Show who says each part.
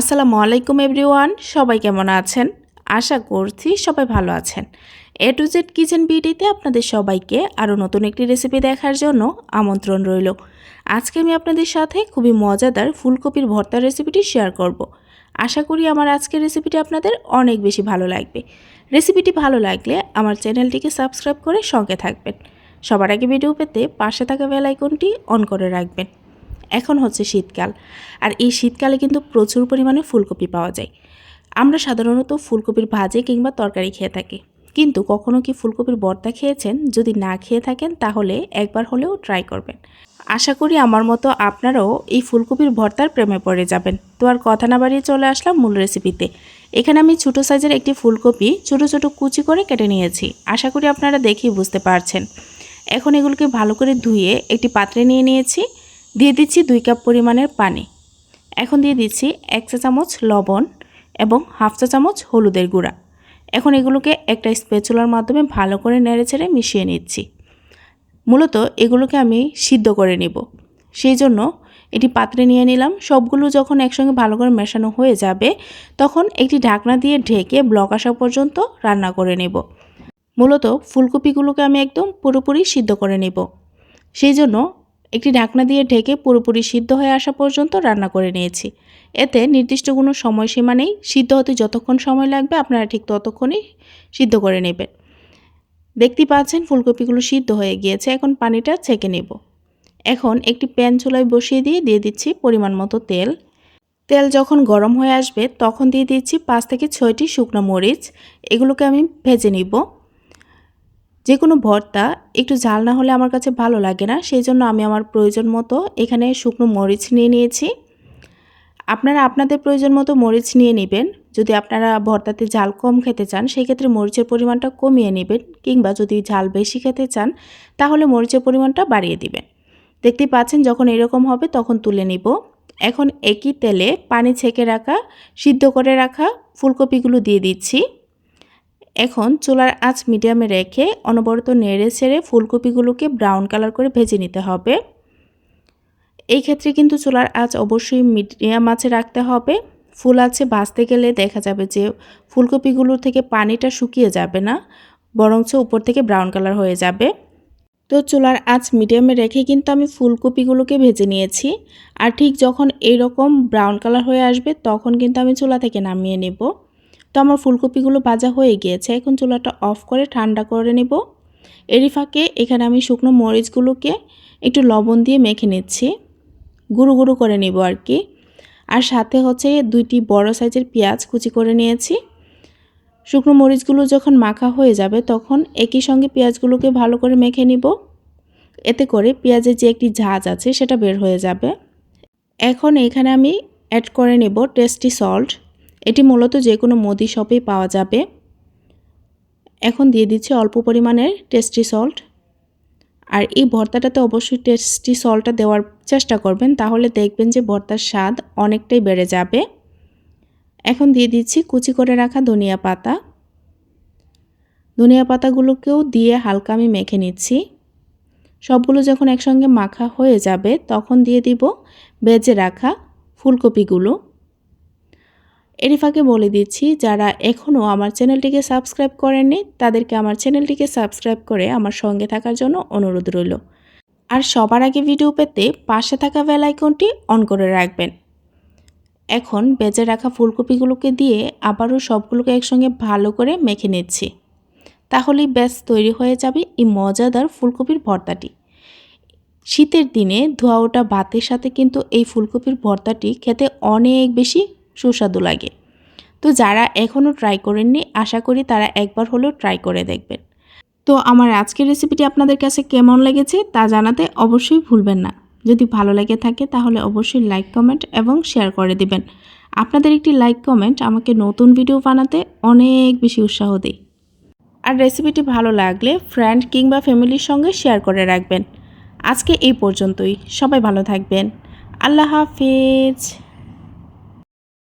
Speaker 1: আসসালামু আলাইকুম এভরিওয়ান, সবাই কেমন আছেন? আশা করছি সবাই ভালো আছেন। এ টু জেড কিচেন বিউটিতে আপনাদের সবাইকে আরও নতুন একটি রেসিপি দেখার জন্য আমন্ত্রণ রইল। আজকে আমি আপনাদের সাথে খুবই মজাদার ফুলকপির ভর্তার রেসিপিটি শেয়ার করব। আশা করি আমার আজকের রেসিপিটি আপনাদের অনেক বেশি ভালো লাগবে। রেসিপিটি ভালো লাগলে আমার চ্যানেলটিকে সাবস্ক্রাইব করে সঙ্গে থাকবেন। সবার আগে ভিডিও পেতে পাশে থাকা বেল আইকনটি অন করে রাখবেন। এখন হচ্ছে শীতকাল। আর এই শীতকালে কিন্তু প্রচুর পরিমাণে ফুলকপি পাওয়া যায়। আমরা সাধারণত ফুলকপির ভাজে কিংবা তরকারি খেয়ে থাকি। কিন্তু কখনো কি ফুলকপির বর্তা খেয়েছেন? যদি না খেয়ে থাকেন, তাহলে একবার হলেও ট্রাই করবেন। আশা করি আমার মতো আপনারাও এই ফুলকপির ভর্তার প্রেমে পড়ে যাবেন। তো আর কথা না বাড়িয়ে চলে আসলাম মূল রেসিপিতে এখানে আমি ছোটো সাইজের একটি ফুলকপি ছোট ছোট কুচি করে কেটে নিয়েছি। আশা করি আপনারা দেখেই বুঝতে পারছেন। এখন এগুলোকে ভালো করে ধুয়ে একটি পাত্রে নিয়ে নিয়েছি। দিয়ে দিচ্ছি দুই কাপ পরিমাণের পানি। এখন দিয়ে দিচ্ছি এক চা চামচ লবণ এবং হাফ চা চামচ হলুদের গুঁড়া। এখন এগুলোকে একটা স্পেচুলার মাধ্যমে ভালো করে নেড়ে ছেড়ে মিশিয়ে নিচ্ছি। মূলত এগুলোকে আমি সিদ্ধ করে নিব। সেই জন্য এটি পাত্রে নিয়ে নিলাম। সবগুলো যখন একসঙ্গে ভালো করে মেশানো হয়ে যাবে, তখন একটি ঢাকনা দিয়ে ঢেকে ব্লক আসা পর্যন্ত রান্না করে নেব। মূলত ফুলকপিগুলোকে আমি একদম পুরোপুরি সিদ্ধ করে নেব। সেই জন্য একটি ঢাকনা দিয়ে ঢেকে পুরোপুরি সিদ্ধ হয়ে আসা পর্যন্ত রান্না করে নিয়েছি। এতে নির্দিষ্ট কোনো সময়সীমা নেই। সিদ্ধ হতে যতক্ষণ সময় লাগবে, আপনারা ঠিক ততক্ষণই সিদ্ধ করে নেবেন। দেখতে পাচ্ছেন ফুলকপিগুলো সিদ্ধ হয়ে গিয়েছে। এখন পানিটা ছেঁকে নেব। এখন একটি প্যান চুলায় বসিয়ে দিয়ে দিয়ে দিচ্ছি পরিমাণ মতো তেল। তেল যখন গরম হয়ে আসবে, তখন দিয়ে দিচ্ছি পাঁচ থেকে ছয়টি শুকনো মরিচ। এগুলোকে আমি ভেজে নিব। যে কোনো ভর্তা, একটু ঝাল না হলে আমার কাছে ভালো লাগে না সেই জন্য আমি আমার প্রয়োজন মতো এখানে শুকনো মরিচ নিয়ে নিয়েছি। আপনারা আপনাদের প্রয়োজন মতো মরিচ নিয়ে নেবেন, যদি আপনারা ভর্তাতে ঝাল কম খেতে চান সেই ক্ষেত্রে মরিচের পরিমাণটা কমিয়ে নেবেন, কিংবা যদি ঝাল বেশি খেতে চান, তাহলে মরিচের পরিমাণটা বাড়িয়ে দিবেন। দেখতে পাচ্ছেন যখন এরকম হবে, তখন তুলে নিব। এখন একই তেলে পানি ছেঁকে রাখা, সিদ্ধ করে রাখা ফুলকপিগুলো দিয়ে দিচ্ছি। এখন চুলার আঁচ মিডিয়ামে রেখে অনবরত নেড়ে ছেড়ে ফুলকপিগুলোকে ব্রাউন কালার করে ভেজে নিতে হবে। এই ক্ষেত্রে কিন্তু চুলার আঁচ অবশ্যই মিডিয়াম আঁচে রাখতে হবে। ফুল আছে ভাজতে গেলে দেখা যাবে যে ফুলকপিগুলো থেকে পানিটা শুকিয়ে যাবে না, বরঞ্চ উপর থেকে ব্রাউন কালার হয়ে যাবে। তো চুলার আঁচ মিডিয়ামে রেখে কিন্তু আমি ফুলকপিগুলোকে ভেজে নিয়েছি। আর ঠিক যখন এইরকম ব্রাউন কালার হয়ে আসবে, তখন কিন্তু আমি চুলা থেকে নামিয়ে নেব। তো আমার ফুলকপিগুলো ভাজা হয়ে গিয়েছে। এখন চুলাটা অফ করে ঠান্ডা করে নেব। এরই ফাঁকে এখানে আমি শুকনো মরিচগুলোকে একটু লবণ দিয়ে মেখে নিচ্ছি। গুঁড়ো গুঁড়ো করে নেব আর কি আর সাথে হচ্ছে দুইটি বড় সাইজের পেঁয়াজ কুচি করে নিয়েছি। শুকনো মরিচগুলো যখন মাখা হয়ে যাবে তখন একই সঙ্গে পেঁয়াজগুলোকে ভালো করে মেখে নিব। এতে করে পেঁয়াজের যে একটি ঝাঁজ আছে সেটা বের হয়ে যাবে। এখন এখানে আমি অ্যাড করে নেব টেস্টি সল্ট এটি মূলত যে কোনো মুদি শপেই পাওয়া যাবে। এখন দিয়ে দিচ্ছি অল্প পরিমাণের টেস্টি সল্ট আর এই ভর্তাটাতে অবশ্যই টেস্টি সল্টটা দেওয়ার চেষ্টা করবেন, তাহলে দেখবেন যে ভর্তার স্বাদ অনেকটাই বেড়ে যাবে। এখন দিয়ে দিচ্ছি কুচি করে রাখা ধনিয়া পাতা। ধনিয়া পাতাগুলোকেও দিয়ে হালকা আমি মেখে নিচ্ছি। সবগুলো যখন একসঙ্গে মাখা হয়ে যাবে, তখন দিয়ে দিব বেজে রাখা ফুলকপিগুলো। এরই ফাঁকে বলে দিচ্ছি, যারা এখনও আমার চ্যানেলটিকে সাবস্ক্রাইব করেননি, তাদেরকে আমার চ্যানেলটিকে সাবস্ক্রাইব করে আমার সঙ্গে থাকার জন্য অনুরোধ রইল। আর সবার আগে ভিডিও পেতে পাশে থাকা বেল আইকনটি অন করে রাখবেন। এখন বেজে রাখা ফুলকপিগুলোকে দিয়ে আবারও সবগুলোকে একসঙ্গে ভালো করে মেখে নিচ্ছি। তাহলেই ব্যাস, তৈরি হয়ে যাবে এই মজাদার ফুলকপির ভর্তাটি। শীতের দিনে ধোয়া ওটা ভাতের সাথে কিন্তু এই ফুলকপির ভর্তাটি খেতে অনেক বেশি সুস্বাদু লাগে। তো যারা এখনও ট্রাই করেননি, আশা করি তারা একবার হলেও ট্রাই করে দেখবেন। তো আমার আজকের রেসিপিটি আপনাদের কাছে কেমন লেগেছে তা জানাতে অবশ্যই ভুলবেন না। যদি ভালো লেগে থাকে, তাহলে অবশ্যই লাইক কমেন্ট এবং শেয়ার করে দিবেন। আপনাদের একটি লাইক কমেন্ট আমাকে নতুন ভিডিও বানাতে অনেক বেশি উৎসাহ দেয়। আর রেসিপিটি ভালো লাগলে ফ্রেন্ড কিংবা ফ্যামিলির সঙ্গে শেয়ার করে রাখবেন। আজকে এই পর্যন্তই। সবাই ভালো থাকবেন। আল্লাহ হাফিজ।